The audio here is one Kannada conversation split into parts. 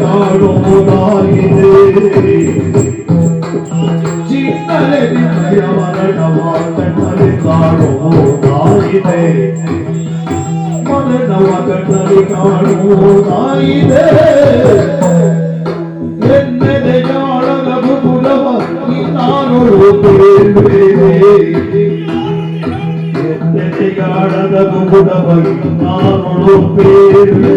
காணோ தாயினே ஜித்தலே நித்ய மரணமா கண்ணலே காணோ தாயினே மரணமா கண்ணலே காணோ தாயினே என்னதே ஞான ரகு புலவ நானோ பேருவே என்னதே ஞான ரகு புலவ நானோ பேருவே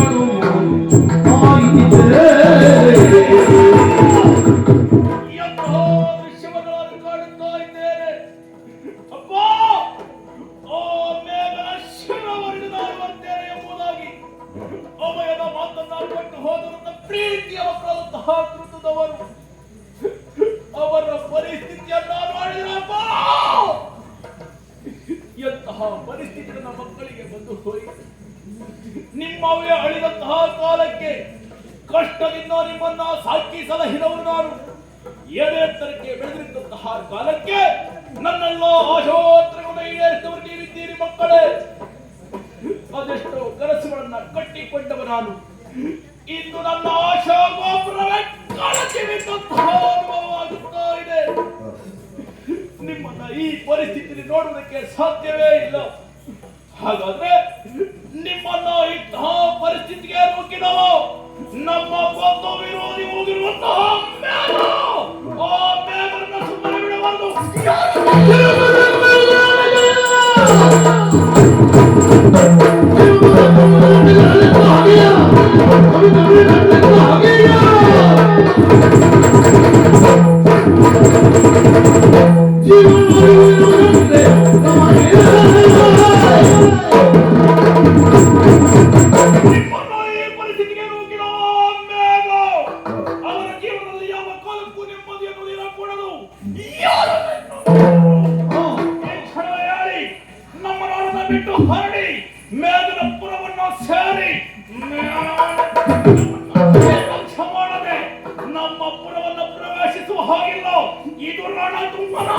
ಪ್ರೀತಿಯ ಮಕ್ಕಳಂತಹ ಕೃತದವರು ಅವರ ಪರಿಸ್ಥಿತಿಯನ್ನ ನೋಡಿದ್ರಪ್ಪ ಎಂತಹ ಪರಿಸ್ಥಿತಿ ಮಕ್ಕಳಿಗೆ ಬಂದು ಹೋಯಿತು. ನಿಮ್ಮವೇ ಅಳಿದಂತಹ ಕಾಲಕ್ಕೆ ಕಷ್ಟದಿಂದ ನಿಮ್ಮನ್ನ ಸಾಕಿ ಸಲಹಿದವರು ನಾನು. ತರಕ್ಕೆ ಬೆಳೆದಿರುವಂತಹ ಕಾಲಕ್ಕೆ ನನ್ನೆಲ್ಲ ಆಶೋತ್ರಗಳನ್ನು ಈಡೇರಿಸಿದವರು ನೀವಿದ್ದೀರಿ ಮಕ್ಕಳೇ. ಅದೆಷ್ಟೋ ಕನಸುಗಳನ್ನ ಕಟ್ಟಿಕೊಂಡವ ನಾನು. ಅನುಭವವಾಗುತ್ತಾ ಇದೆ ನಿಮ್ಮನ್ನ ಈ ಪರಿಸ್ಥಿತಿ ನೋಡೋದಕ್ಕೆ ಸಾಧ್ಯವೇ ಇಲ್ಲ. ಹಾಗಾದ್ರೆ ಬಿಟ್ಟು ಹೊರಡಿ ಮೇಘನಪುರವನ್ನು ಸೇರಿ ಮಾಡದೆ ನಮ್ಮ ಪುರವನ್ನು ಪ್ರವೇಶಿಸುವ ಹಾಗಿಲ್ಲ. ಇದು ರಣತುಂಗನ